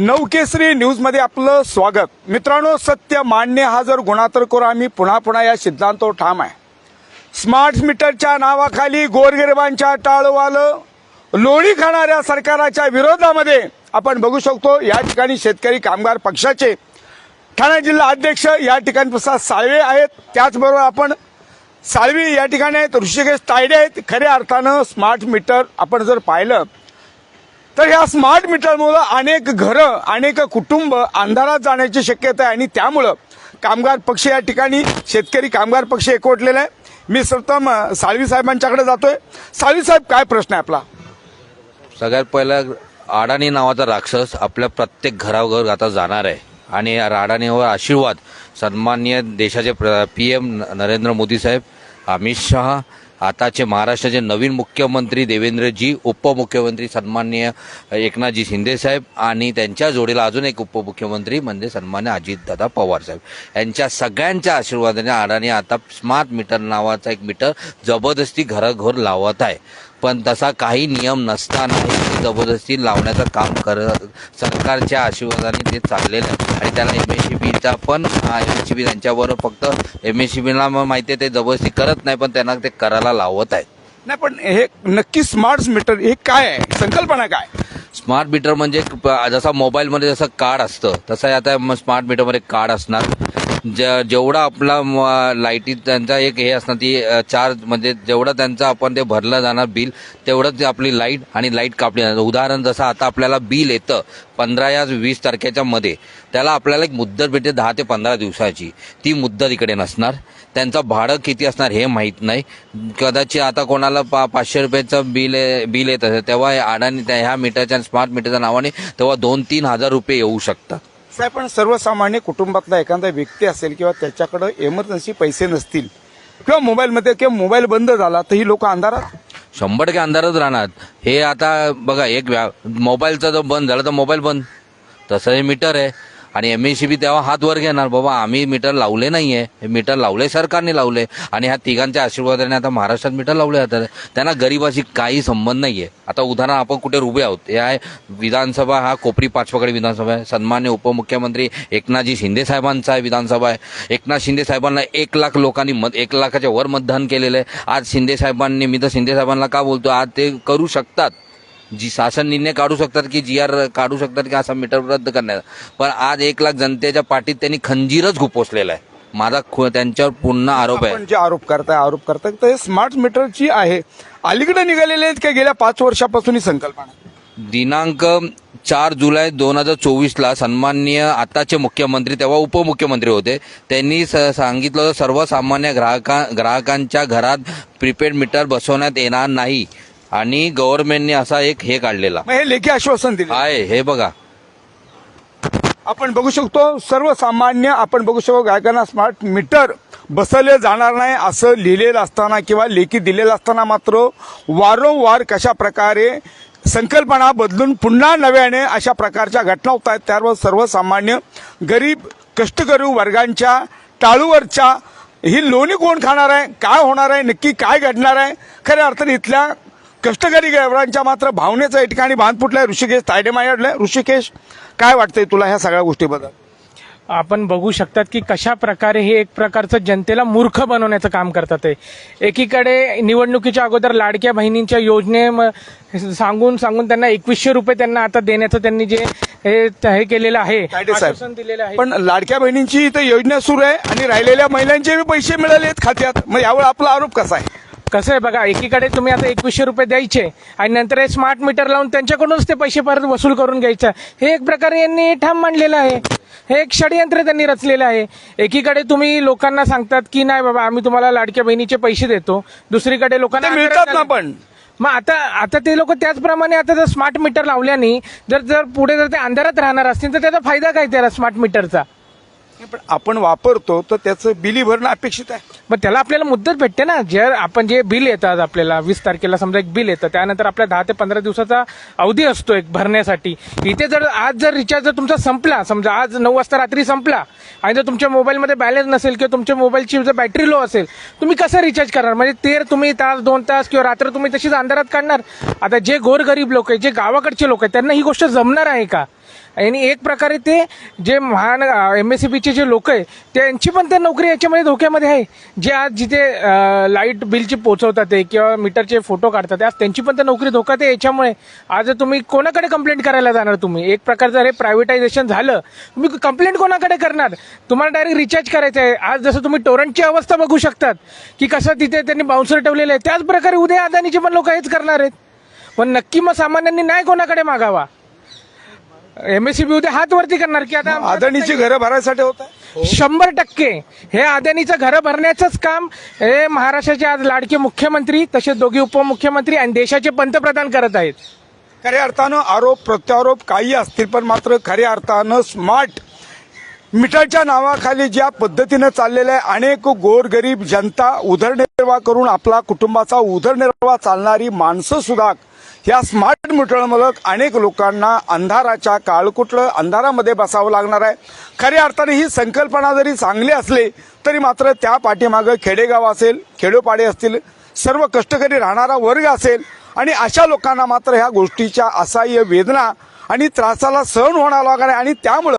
नवकेसरी न्यूजमध्ये आपलं स्वागत. मित्रांनो सत्य मान्य हा जर गुन्हा तर करू आम्ही पुन्हा पुन्हा या सिद्धांतावर ठाम आहे. स्मार्ट मीटरच्या नावाखाली गोरगरिबांच्या टाळवालं लोणी खाणाऱ्या सरकाराच्या विरोधामध्ये आपण बघू शकतो या ठिकाणी शेतकरी कामगार पक्षाचे ठाणे जिल्हा अध्यक्ष या ठिकाणी प्रसाद साळवे आहेत. त्याचबरोबर आपण साळवी या ठिकाणी आहेत ऋषिकेश तायडे आहेत. खऱ्या अर्थानं स्मार्ट मीटर आपण जर पाहिलं तर या स्मार्ट मीटरमुळं अनेक घरं अनेक कुटुंब अंधारात जाण्याची शक्यता आहे. आणि त्यामुळं कामगार पक्ष या ठिकाणी शेतकरी कामगार पक्ष एकवटलेला आहे. मी सर्वप्रथम साळवी साहेबांच्याकडे जातोय. साळवी साहेब काय प्रश्न आहे आपला? सगळ्यात पहिलं अडाणी नावाचा राक्षस आपल्या प्रत्येक घराघर आता जाणार आहे. आणि या अडाणीवर आशीर्वाद सन्माननीय देशाचे पी एम नरेंद्र मोदी साहेब अमित शहा आताचे महाराष्ट्राचे नवीन मुख्यमंत्री देवेंद्रजी उपमुख्यमंत्री सन्माननीय एकनाथजी शिंदेसाहेब आणि त्यांच्या जोडीला अजून एक उपमुख्यमंत्री म्हणजे सन्मान्य अजितदादा पवार साहेब. यांच्या सगळ्यांच्या आशीर्वादाने अडाणी आता स्मार्ट मीटर नावाचा एक मीटर जबरदस्ती घराघर लावत आहे. पण तसा काही नियम नसतानाही जबरदस्ती लावण्याचं काम करत सरकारच्या आशीर्वादाने ते चाललेलं आहे. आणि त्याला एम एस सी बीचा पण एम एस सी बी त्यांच्याबरोबर फक्त एम एस सी बीला माहिती आहे ते जबरदस्ती करत नाही पण त्यांना ते करायला लावत आहेत नाही पण हे नक्की स्मार्ट मीटर हे काय आहे? संकल्पना काय स्मार्ट मीटर म्हणजे जसा मोबाईलमध्ये जसं कार्ड असतं तसं आता स्मार्ट मीटरमध्ये कार्ड असणार. ज जेवढा आपला म- लाईटी त्यांचा एक हे असणार ती चार्ज म्हणजे जेवढं त्यांचं आपण ते भरलं जाणार बिल तेवढंच ते आपली लाइट आणि लाइट कापली जाणार. उदाहरण जसं आता आपल्याला बिल येतं पंधरा या वीस तारखेच्या मध्ये त्याला आपल्याला एक मुद्दत भेटते दहा ते पंधरा दिवसाची. ती मुद्दत इकडे नसणार. त्यांचं भाडं किती असणार हे माहीत नाही. कदाचित आता कोणाला पा पाचशे रुपयाचं बिल बिल येत असेल तेव्हा अडाणी त्या ह्या मीटरच्या स्मार्ट मीटरच्या नावाने तेव्हा दोन तीन हजार रुपये येऊ शकतात. साहेब पण सर्वसामान्य कुटुंबातला एखादा व्यक्ती असेल किंवा त्याच्याकडं एमर्जन्सी पैसे नसतील किंवा मोबाईलमध्ये किंवा मोबाईल बंद झाला तर ही लोक अंधारात? शंभर टक्के अंधारच राहणार. हे आता बघा एक व्या मोबाईलचा जर बंद झाला तर मोबाईल बंद. तसं हे मीटर आहे. आणि एम एस सी बी तेव्हा हात वर घेणार. बाबा आम्ही मीटर लावले नाही आहे हे मीटर लावले सरकारने लावले. आणि ह्या तिघांच्या आशीर्वादाने आता महाराष्ट्रात मीटर लावले जातात. त्यांना गरीबाशी काही संबंध नाही आहे आता उदाहरण आपण कुठे उभे आहोत? हे आहे विधानसभा हा कोपरी पाचवाकडे विधानसभा आहे. सन्मान्य उपमुख्यमंत्री एकनाथजी शिंदे साहेबांचा आहे विधानसभा आहे. एकनाथ शिंदे साहेबांना एक लाख लोकांनी मत एक लाखाच्या वर मतदान केलेलं आहे. आज शिंदे साहेबांनी मी तर शिंदे साहेबांना का बोलतो आज ते करू शकतात. जी शासन निर्णय काढू शकतात की जी आर काढू शकतात की असा मीटर रद्द करण्याचा. पण आज एक लाख जनतेच्या पाठीत त्यांनी खंजीरच घुपोसलेला आहे. माझा त्यांच्यावर पुन्हा आरोप आहे. जे आरोप करताय आरोप करताय तर हे स्मार्ट मीटरची आहे. अलीकडे निघालेले आहेत का गेल्या पाच वर्षापासून ही संकल्पना? दिनांक चार जुलै दोन हजार चोवीसला सन्माननीय आताचे मुख्यमंत्री तेव्हा उपमुख्यमंत्री होते. त्यांनी सांगितलं सर्वसामान्य ग्राहका ग्राहकांच्या घरात प्रीपेड मीटर बसवण्यात येणार नाही. आणि गव्हर्नमेंटने असा एक हे काढलेला. मग हे लेखी आश्वासन दिले. आहे हे बघा. आपण बघू शकतो सर्वसामान्य आपण बघू शकतो गायकांना स्मार्ट मीटर बसवले जाणार नाही असं लिहिलेलं असताना किंवा लेखी दिलेलं असताना मात्र वारंवार कशा प्रकारे संकल्पना बदलून पुन्हा नव्याने अशा प्रकारच्या घटना होत आहेत त्यावर सर्वसामान्य गरीब कष्टकरी वर्गांच्या टाळूवरच्या ही लोणी कोण खाणार आहे काय होणार आहे नक्की काय घडणार आहे? खऱ्या अर्थाने इथल्या कष्टकरी गरीबांच्या मात्र भावनेचा या ठिकाणी बांध फुटलाय. ऋषिकेश तायडे मायाडलाय. ऋषिकेश काय वाटतंय तुला ह्या सगळ्या गोष्टीबद्दल? आपण बघू शकतात की कशा प्रकारे हे एक प्रकारचं जनतेला मूर्ख बनवण्याचं काम करतात आहे एकीकडे निवडणुकीच्या अगोदर लाडक्या बहिणींच्या योजने सांगून सांगून त्यांना एकवीसशे रुपये त्यांना आता देण्याचं त्यांनी जे हे केलेलं आहे पण लाडक्या बहिणींची इथं योजना सुरू आहे आणि राहिलेल्या महिलांचे पैसे मिळाले आहेत खात्यात. मग यावर आपला आरोप कसा आहे? कसं आहे बघा एकीकडे तुम्ही आता एकवीसशे रुपये द्यायचे आणि नंतर हे स्मार्ट मीटर लावून त्यांच्याकडूनच ते पैसे परत वसूल करून घ्यायचं. हे एक प्रकारे यांनी ठाम मांडलेलं आहे. हे एक षडयंत्र त्यांनी रचलेलं आहे. एकीकडे तुम्ही लोकांना सांगतात की नाही बाबा आम्ही तुम्हाला लाडक्या बहिणीचे पैसे देतो. दुसरीकडे लोकांना मिळतात ना पण. मग आता आता ते लोक त्याचप्रमाणे आता जर स्मार्ट मीटर लावल्याने जर जर पुढे जर ते अंधारात राहणार असतील तर त्याचा फायदा काय त्याला स्मार्ट मीटरचा पण आपण वापरतो तर त्याचं बिली भरणं अपेक्षित आहे. मग त्याला आपल्याला मुद्दत भेटते ना. जर आपण जे बिल येतात आपल्याला वीस तारखेला समजा एक बिल येतं त्यानंतर आपल्या दहा ते पंधरा दिवसाचा अवधी असतो एक भरण्यासाठी. इथे जर आज जर रिचार्ज जर तुमचा संपला समजा आज नऊ वाजता रात्री संपला आणि जर तुमच्या मोबाईलमध्ये बॅलन्स नसेल किंवा तुमच्या मोबाईलची जर बॅटरी लो असेल तुम्ही कसं रिचार्ज करणार? म्हणजे ते तुम्ही तास दोन तास किंवा रात्र तुम्ही तशीच अंधारात काढणार. आता जे गोरगरीब लोक आहेत जे गावाकडचे लोक आहेत त्यांना ही गोष्ट जमणार आहे का? आणि एक प्रकारे ते जे महान एम एस सी बीचे जे लोक आहे त्यांची पण ते नोकरी याच्यामध्ये धोक्यामध्ये आहे. जे आज जिथे लाइट बिलची पोचवतात ते किंवा मीटरचे फोटो काढतात आज त्यांची पण ते नोकरी धोक्यात आहे याच्यामुळे. आज तुम्ही कोणाकडे कंप्लेंट करायला जाणार तुम्ही? एक प्रकारचं जर हे प्रायव्हेटायझेशन झालं. तुम्ही कंप्लेंट कोणाकडे करणार? तुम्हाला डायरेक्ट रिचार्ज करायचं आहे. आज जसं तुम्ही टोरंटची अवस्था बघू शकतात की कसं तिथे त्यांनी बाउन्सर ठेवलेलं आहे त्याच प्रकारे उद्या अदानीचे पण लोक हेच करणार आहेत. पण नक्की मग सामान्यांनी नाही कोणाकडे मागावा? एमएससीबी उद्या हात वरती करणार की आता अदानीची घरं भरायसाठी होत आहे? शंभर टक्के. हे अदानीचं घरं भरण्याचंच काम हे महाराष्ट्राचे आज लाडके मुख्यमंत्री तसेच दोघे उपमुख्यमंत्री आणि देशाचे पंतप्रधान करत आहेत. खऱ्या अर्थानं आरोप प्रत्यारोप काही असतील पण मात्र खऱ्या अर्थानं स्मार्ट मीटरच्या नावाखाली ज्या पद्धतीनं चाललेल्या आहे अनेक गोरगरीब जनता उदरनिर्वाह करून आपला कुटुंबाचा उदरनिर्वाह चालणारी माणसं सुद्धा या स्मार्ट मीटरमुळे अनेक लोकांना अंधाराच्या काळकुटलं अंधारामध्ये बसावं लागणार आहे. खऱ्या अर्थाने ही संकल्पना जरी चांगली असली तरी मात्र त्या पाठीमागं खेडेगाव असेल खेडोपाडे असतील सर्व कष्टकरी राहणारा वर्ग असेल आणि अशा लोकांना मात्र ह्या गोष्टीच्या असह्य वेदना आणि त्रासाला सहन होणार लागणार आहे. आणि त्यामुळं